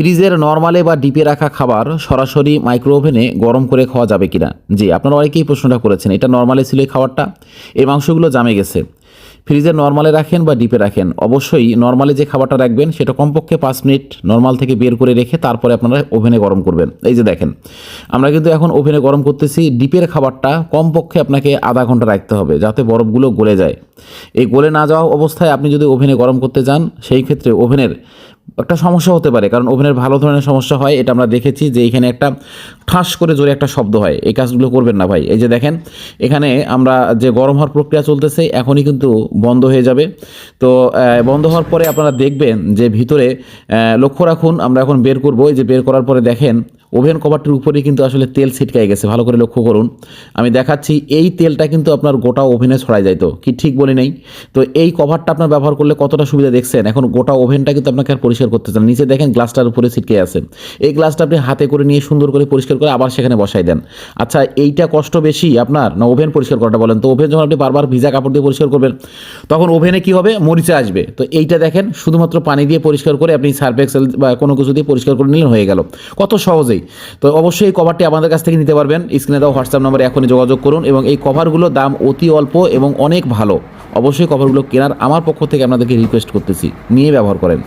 ফ্রিজের নর্মালে বা ডিপে রাখা খাবার সরাসরি মাইক্রো ওভেনে গরম করে খাওয়া যাবে কিনা? জি, আপনারা অনেকেই প্রশ্নটা করেছেন, এটা নর্মালে ছিল এই খাবারটা? এই মাংসগুলো জামে গেছে। ফ্রিজে নর্মালে রাখেন বা ডিপে রাখেন? অবশ্যই নর্মালে যে খাবারটা রাখবেন, সেটা কমপক্ষে পাঁচ মিনিট নর্মাল থেকে বের করে রেখে তারপরে আপনারা ওভেনে গরম করবেন। এই যে দেখেন, আমরা কিন্তু এখন ওভেনে গরম করতেছি, ডিপের খাবারটা কমপক্ষে আপনাকে আধা ঘণ্টা রাখতে হবে যাতে বরফগুলো গলে যায়। এই গলে না যাওয়া অবস্থায় আপনি যদি ওভেনে গরম করতে যান সেই ক্ষেত্রে ওভেনের একটা সমস্যা হতে পারে, কারণ ওভেনের ভালো ধরনের সমস্যা হয়, এটা আমরা দেখেছি যে এখানে একটা ঠাস করে জোরে একটা শব্দ হয়, এই কাজগুলো করবেন না ভাই। এই যে দেখেন, এখানে আমরা যে গরম হওয়ার প্রক্রিয়া চলতেছে, এখনই কিন্তু বন্ধ হয়ে যাবে। তো বন্ধ হওয়ার পরে আপনারা দেখবেন যে ভিতরে লক্ষ্য রাখুন, আমরা এখন বের করব, এই যে বের করার পরে দেখেন ওভেন কভারটির উপরে কিন্তু আসলে তেল ছিটকাই গেছে, ভালো করে লক্ষ্য করুন। আমি দেখাচ্ছি, এই তেলটা কিন্তু আপনার গোটা ওভেনে ছড়াই যাইতো কি ঠিক বলি নেই? তো এই কভারটা আপনার ব্যবহার করলে কতটা সুবিধা দেখছেন? এখন গোটা ওভেনটা কিন্তু আপনাকে আর পরিষ্কার করতে চান নিচে দেখেন গ্লাসটার উপরে ছিটকে আছে। এই গ্লাসটা আপনি হাতে করে নিয়ে সুন্দর করে পরিষ্কার করে আবার সেখানে বসাই দেন। আচ্ছা এইটা কষ্ট বেশি আপনার না ওভেন পরিষ্কার করাটা বলেন? তো ওভেন যখন আপনি বারবার ভিজা কাপড় দিয়ে পরিষ্কার করবেন, তখন ওভেনে কি হবে? মরিচা আসবে। তো এইটা দেখেন, শুধুমাত্র পানি দিয়ে পরিষ্কার করে আপনি সার্ফ এক্সেল বা কোনো কিছু দিয়ে পরিষ্কার করে নিলেন, হয়ে গেল। কত সহজেই। তো অবশ্যই এই কভারটি আমাদের কাছ থেকে নিতে পারবেন। স্ক্রিনে দেওয়া হোয়াটসঅ্যাপ নম্বরে এখনই যোগাযোগ করুন এবং এই কভারগুলোর দাম অতি অল্প এবং অনেক ভালো। অবশ্যই কভারগুলো কেনার আমার পক্ষ থেকে আপনাদেরকে রিকোয়েস্ট করতেছি। নিয়ে ব্যবহার করেন।